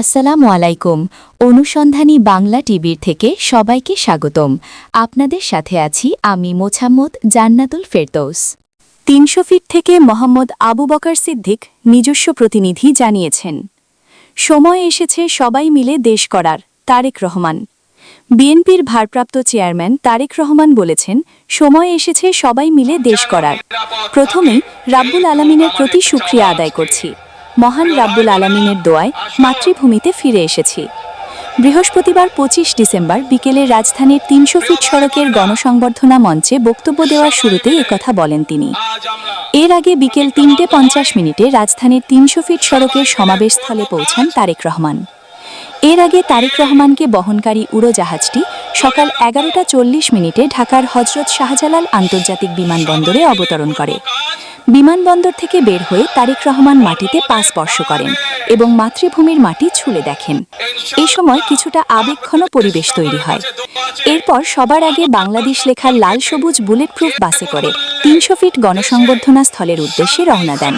আসসালামু আলাইকুম। অনুসন্ধানী বাংলা টিভির থেকে সবাইকে স্বাগতম। আপনাদের সাথে আছি আমি মোছাম্মদ জান্নাতুল ফেরদৌস। তিনশো ফিট থেকে মোহাম্মদ আবু বকার সিদ্দিক নিজস্ব প্রতিনিধি জানিয়েছেন, সময় এসেছে সবাই মিলে দেশ করার, তারেক রহমান। বিএনপির ভারপ্রাপ্ত চেয়ারম্যান তারেক রহমান বলেছেন, সময় এসেছে সবাই মিলে দেশ করার। প্রথমেই রাব্বুল আলমিনের প্রতি সুক্রিয়া আদায় করছি। মহান রাব্বুল আলমিনের দোয়ায় মাতৃভূমিতে ফিরে এসেছি। বৃহস্পতিবার পঁচিশ ডিসেম্বর বিকেলে রাজধানীর তিনশো ফিট সড়কের গণসংবর্ধনা মঞ্চে বক্তব্য দেওয়ার শুরুতেই একথা বলেন তিনি। এর আগে বিকেল তিনটে পঞ্চাশ মিনিটে রাজধানীর তিনশো ফিট সড়কের সমাবেশস্থলে পৌঁছান তারেক রহমান। এর আগে তারেক রহমানকে বহনকারী উড়োজাহাজটি সকাল এগারোটা চল্লিশ মিনিটে ঢাকার হজরত শাহজালাল আন্তর্জাতিক বিমানবন্দরে অবতরণ করে। বিমানবন্দর থেকে বের হয়ে তারেক রহমান মাটিতে পা স্পর্শ করেন এবং মাতৃভূমির মাটি ছুলে দেখেন। এ সময় কিছুটা আবেগঘন পরিবেশ তৈরি হয়। এরপর সবার আগে বাংলাদেশ লেখার লাল সবুজ বুলেট প্রুফ বাসে করে তিনশো ফিট গণসংবর্ধনা স্থলের উদ্দেশ্যে রওনা দেন।